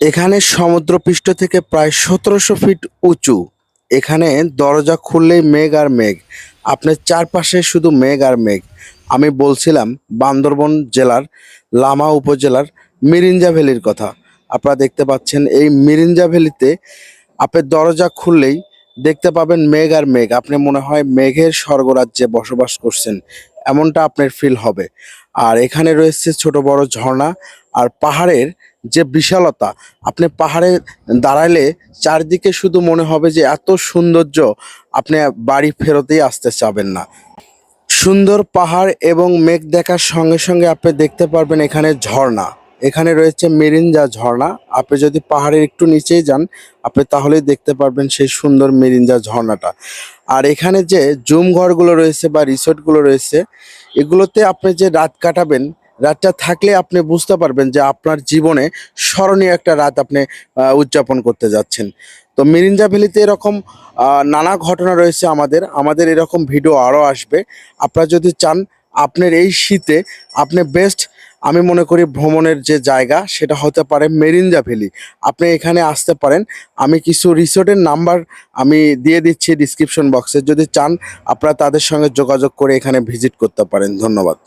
এখানে সমুদ্রপৃষ্ঠ থেকে প্রায় সতেরোশো ফিট উঁচু। এখানে দরজা খুললেই মেঘ আর মেঘ। আপনার চারপাশে শুধু মেঘ আর মেঘ। আমি বলছিলাম বান্দরবন জেলার, লামা উপজেলার মিরিঞ্জা ভ্যালির কথা। আপনারা দেখতে পাচ্ছেন এই মিরিঞ্জা ভ্যালিতে আপনি দরজা খুললেই দেখতে পাবেন মেঘ আর মেঘ। আপনি মনে হয় মেঘের স্বর্গরাজ্যে বসবাস করছেন। এমনটা আপনার ফিল হবে। আর এখানে রয়েছে ছোট বড় ঝর্ণা। আর পাহাড়ের যে বিশালতা, আপনি পাহাড়ে দাঁড়ালে চারদিকে শুধু মনে হবে যে এত সৌন্দর্য, আপনি বাড়ি ফেরতেই আসতে চাবেন না। সুন্দর পাহাড় এবং মেঘ দেখার সঙ্গে সঙ্গে আপনি দেখতে পারবেন এখানে ঝর্ণা। এখানে রয়েছে মেরিঞ্জা ঝর্ণা। আপনি যদি পাহাড়ের একটু নিচেই যান, আপনি তাহলেই দেখতে পারবেন সেই সুন্দর মেরিঞ্জা ঝর্ণাটা। আর এখানে যে জুম ঘরগুলো রয়েছে বা রিসোর্টগুলো রয়েছে, এগুলোতে আপনি যে রাত কাটাবেন রাতটা থাকলে আপনি বুঝতে পারবেন যে আপনার জীবনে স্মরণীয় একটা রাত আপনি উদযাপন করতে যাচ্ছেন। তো মিরিঞ্জা ভ্যালিতে এরকম নানা ঘটনা রয়েছে আমাদের। আমাদের এরকম ভিডিও আরও আসবে। আপনারা যদি চান আপনার এই শীতে আপনি বেস্ট আমি মনে করি ভ্রমণের যে জায়গা সেটা হতে পারে মেরিঞ্জা ভ্যালি। আপনি এখানে আসতে পারেন। আমি কিছু রিসোর্টের নাম্বার আমি দিয়ে দিচ্ছি ডিসক্রিপশন বক্সে যদি চান, আপনারা তাদের সঙ্গে যোগাযোগ করে এখানে ভিজিট করতে পারেন। ধন্যবাদ।